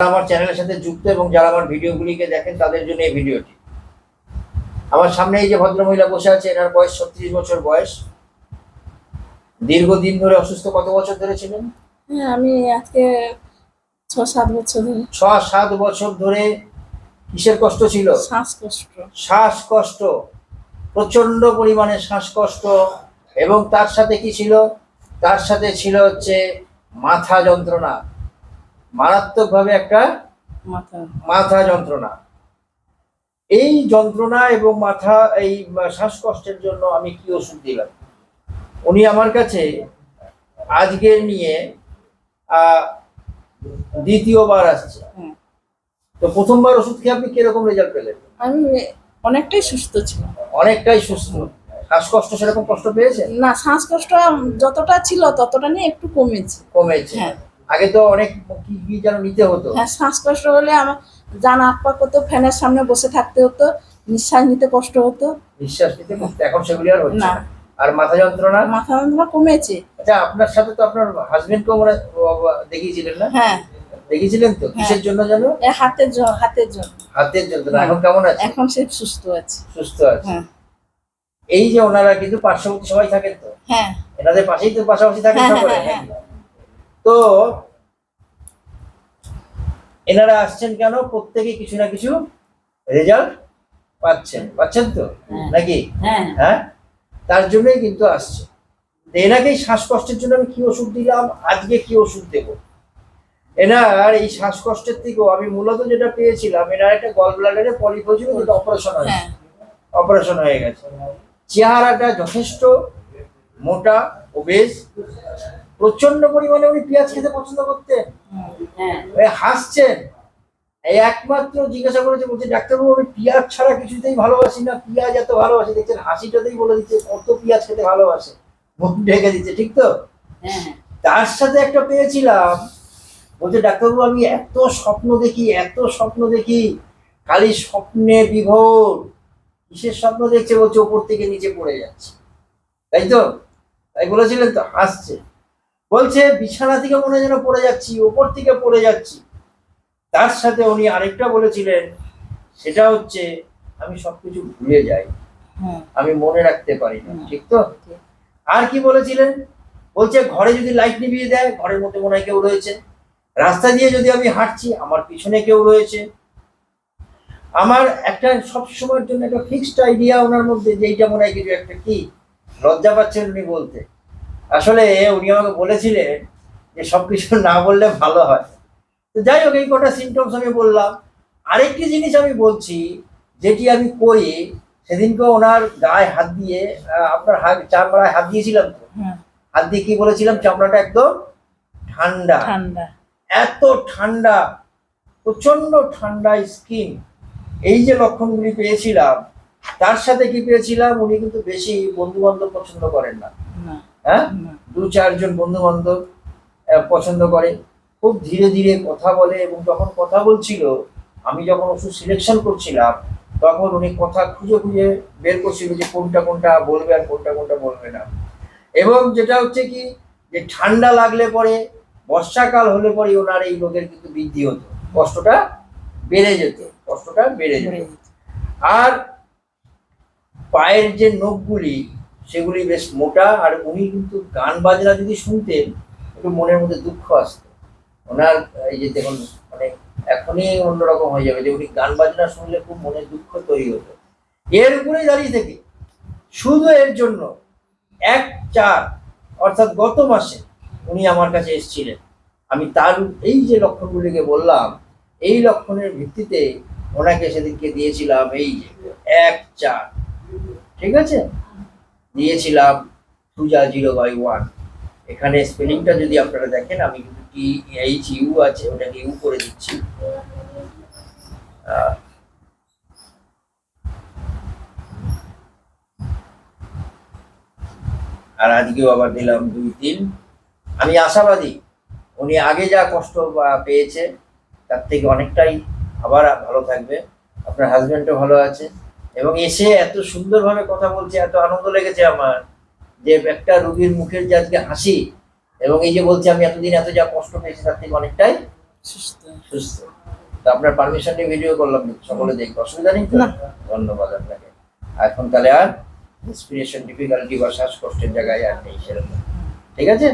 আমার চ্যানেলের সাথে যুক্ত এবং যারা আমার ভিডিওগুলিকে দেখেন তাদের জন্য এই ভিডিওটি। আমার সামনে এই যে ভদ্রমহিলা বসে আছে এনার বয়স ছত্রিশ বছর বয়স। দীর্ঘদিন ধরে অসুস্থ কত বছর ধরে ছিলেন? হ্যাঁ আমি আজকে ছ সাত বছর ধরে। ছ সাত বছর ধরে কিসের কষ্ট ছিল? শ্বাসকষ্ট। শ্বাসকষ্ট। প্রচণ্ড পরিমাণে শ্বাসকষ্ট। এবং তার সাথে কি ছিল? তার সাথে ছিল হচ্ছে মাথা যন্ত্রণা। মারাত্মকভাবে একটা মাথা। যন্ত্রণা। এই যন্ত্রণা এবং মাথা এই শ্বাসকষ্টের জন্য আমি কি ওষুধ দিলাম? উনি আমার কাছে আজকে নিয়ে দ্বিতীয়বার আসছে। হুম। তো প্রথমবার ওষুধ খেয়ে আপনি কীরকম রেজাল্ট পেলেন? আমি অনেকটাই সুস্থ ছিলাম। অনেকটাই সুস্থ। শ্বাসকষ্ট সেরকম কষ্ট পেয়েছে না শ্বাসকষ্ট যতটা ছিল ততটা নিয়ে একটু কমেছে। কমেছে। হ্যাঁ। আগে তো অনেক কি কি যেন নিতে হতো। হ্যাঁ শ্বাসকষ্ট হলে আমার জানা আট পাক করতো ফ্যানের সামনে বসে থাকতে হতো নিঃশ্বাস নিতে কষ্ট হতো। নিঃশ্বাস নিতে কষ্ট। এখন সেগুলি আর হচ্ছে না। আর মাথা যন্ত্রণা? মাথা যন্ত্রণা কমেছে। আচ্ছা আপনার সাথে তো আপনার হাজবেন্ডকেও মনে হয় দেখিয়েছিলেন না? হ্যাঁ। দেখিয়েছিলেন তো? কিসের জন্য যেন? হাতের জন্য হাতের জন্য হাতের যন্ত্রণা। হ্যাঁ। এখন কেমন আছে? এখন সে সুস্থ আছে। সুস্থ আছে। হ্যাঁ। এই যে ওনারা কিন্তু পার্শ্ববর্তী সবাই থাকেন তো? হ্যাঁ। এনাদের পাশেই তো পাশাপাশি থাকেন হ্যাঁ, সকলে হ্যাঁ, তো এনারা আসছেন কেন? প্রত্যেকে কিছু না কিছু রেজাল্ট পাচ্ছেন। পাচ্ছেন তো? হ্যাঁ। নাকি? হ্যাঁ। হ্যাঁ? তার জন্যই কিন্তু আসছে। এনাকে শ্বাসকষ্টের জন্য আমি কি ওষুধ দিলাম? আজকে কি ওষুধ দেবো? এনার এই শ্বাসকষ্টের থেকেও আমি মূলত যেটা পেয়েছিলাম এনার একটা গল ব্লাডারে হয়েছিল যেটা অপারেশন হয়েছে। হ্যাঁ। অপারেশন হয়ে গেছে। চেহারাটা যথেষ্ট মোটা ও ওবেস প্রচণ্ড পরিমাণে উনি পেঁয়াজ খেতে পছন্দ করতেন। হ্যাঁ। হাসছেন। এই একমাত্র জিজ্ঞাসা করেছে বলছে ডাক্তারবাবু আমি পেঁয়াজ ছাড়া কিছুতেই ভালোবাসি না। পেঁয়াজ এত ভালোবাসি দেখছেন হাসিটাতেই বলে দিচ্ছে কত পেঁয়াজ খেতে ভালোবাসে। মুখ ঢেকে দিচ্ছে ঠিক তো? হ্যাঁ। তার সাথে একটা পেয়েছিলাম। বলছে ডাক্তারবাবু আমি এত স্বপ্ন দেখি এত স্বপ্ন দেখি খালি স্বপ্নে বিভোর। কিসের স্বপ্ন দেখছে? বলছে ওপর থেকে নিচে পড়ে যাচ্ছে। তাই তো? তাই বলেছিলেন তো? হাসছে। বলছে বিছানা থেকে মনে হয় যেন পড়ে যাচ্ছি ওপর থেকে পড়ে যাচ্ছি। তার সাথে উনি আরেকটা বলেছিলেন সেটা হচ্ছে আমি সবকিছু ভুলে যাই। হ্যাঁ। আমি মনে রাখতে পারি না ঠিক তো? আর কি বলেছিলেন? বলছে ঘরে যদি লাইট নিভিয়ে দেয় ঘরের মধ্যে মনে হয় কেউ রয়েছে। রাস্তা দিয়ে যদি আমি হাঁটছি আমার পিছনে কেউ রয়েছে। আমার একটা সব সময়ের জন্য একটা ফিক্সড আইডিয়া ওনার মধ্যে যে এইটা মনে হয় কিছু একটা কি? লজ্জা পাচ্ছেন উনি বলতে। আসলে উনি আমাকে বলেছিলেন যে সবকিছু না বললে ভালো হয়। তো যাই হোক এই কটা সিমটমস আমি বললাম। আরেকটি জিনিস আমি বলছি যেটি আমি করি সেদিনকে ওনার গায়ে হাত দিয়ে আপনার হাত চামড়ায় হাত দিয়েছিলাম তো? হ্যাঁ। হাত দিয়ে কি বলেছিলাম? চামড়াটা একদম ঠান্ডা। ঠান্ডা। এত ঠান্ডা প্রচণ্ড ঠান্ডা স্কিন এই যে লক্ষণগুলি পেয়েছিলাম তার সাথে কি পেয়েছিলাম? উনি কিন্তু বেশি বন্ধু বান্ধব পছন্দ করেন না। হ্যাঁ? দু চারজন বন্ধু বান্ধব পছন্দ করে। খুব ধীরে ধীরে কথা বলে এবং যখন কথা বলছিল আমি যখন ওষুধ সিলেকশন করছিলাম তখন উনি কথা খুঁজে খুঁজে বের করছিল যে কোনটা কোনটা বলবে আর কোনটা কোনটা বলবে না। এবং যেটা হচ্ছে কি যে ঠান্ডা লাগলে পরে বর্ষাকাল হলে পরে ওনার এই রোগের কিন্তু বৃদ্ধি হতো। কষ্টটা বেড়ে যেত কষ্টটা বেড়ে যেত। বেড়ে যেত। আর পায়ের যে নখগুলি সেগুলি বেশ মোটা, আর উনি কিন্তু গান বাজনা যদি শুনতেন, একটু মনের মধ্যে দুঃখ আসত। ওনার, এই যে দেখুন মানে এখনই অন্যরকম হয়ে যাবে যে উনি গান বাজনা শুনলে খুব মনে দুঃখ তৈরি হতো। এর উপরেই দাঁড়িয়ে থেকে, শুধু এর জন্য এক চার, অর্থাৎ গত মাসে উনি আমার কাছে এসেছিলেন। আমি তার, এই যে লক্ষণগুলিকে বললাম, এই লক্ষণের ভিত্তিতে ওনাকে সেদিনকে দিয়েছিলাম এই যে, এক চার। ঠিক আছে? দিয়েছিলাম টুজা জিরো বাই ওয়ান এখানে স্পেলিংটা যদি আপনারা দেখেন, আমি কিন্তু টি এইচ ইউ আছে, ওটাকে ইউ করে দিচ্ছি। আর আজকেও আবার দিলাম দুই তিন। আমি আশাবাদী, উনি আগে যা কষ্ট পেয়েছে, তার থেকে অনেকটাই আবার ভালো থাকবে। আপনার হাজবেন্ডও ভালো আছে। এবং এসে এত সুন্দরভাবে কথা বলছে এত আনন্দ লেগেছে আমার যে একটা রোগীর মুখের যে আজকে হাসি এবং এই যে বলছে আমি এতদিন এত যা কষ্ট পেয়েছি তার থেকে অনেকটাই সুস্থ। সুস্থ। তো আপনার পারমিশন নিয়ে ভিডিও করলাম সকলে দেখব অসুবিধা নেই। ধন্যবাদ আপনাকে। এখন তাহলে আর ইন্সপিরেশন ডিফিকাল্টি বা শ্বাসকষ্টের জায়গায় আর নেই সেরকম। ঠিক আছে?